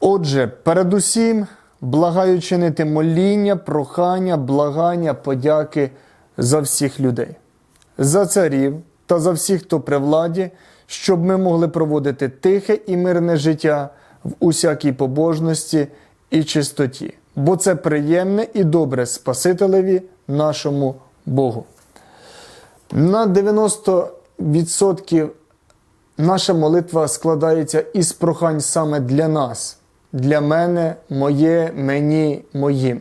Отже, передусім благаю чинити моління, прохання, благання, подяки за всіх людей, за царів та за всіх, хто при владі, щоб ми могли проводити тихе і мирне життя в усякій побожності і чистоті, бо це приємне і добре Спасителеві нашому Богу. На 90% наша молитва складається із прохань саме для нас, для мене, моє, мені, моїм.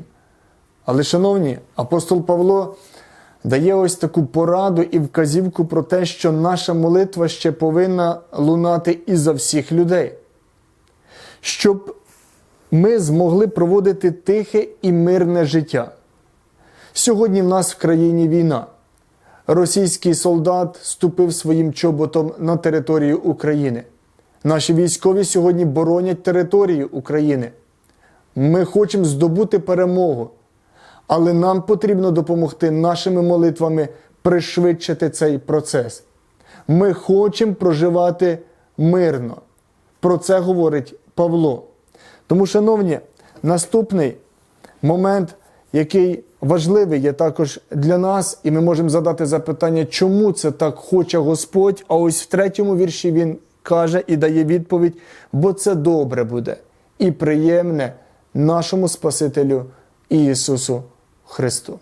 Але, шановні, апостол Павло дає ось таку пораду і вказівку про те, що наша молитва ще повинна лунати і за всіх людей, щоб ми змогли проводити тихе і мирне життя. Сьогодні в нас в країні війна. Російський солдат ступив своїм чоботом на територію України. Наші військові сьогодні боронять територію України. Ми хочемо здобути перемогу, але нам потрібно допомогти нашими молитвами пришвидшити цей процес. Ми хочемо проживати мирно. Про це говорить Павло. Тому, шановні, наступний момент, який важливий є також для нас, і ми можемо задати запитання, чому це так хоче Господь. А ось в третьому вірші він каже і дає відповідь, бо це добре буде і приємне нашому Спасителю Ісусу Христу.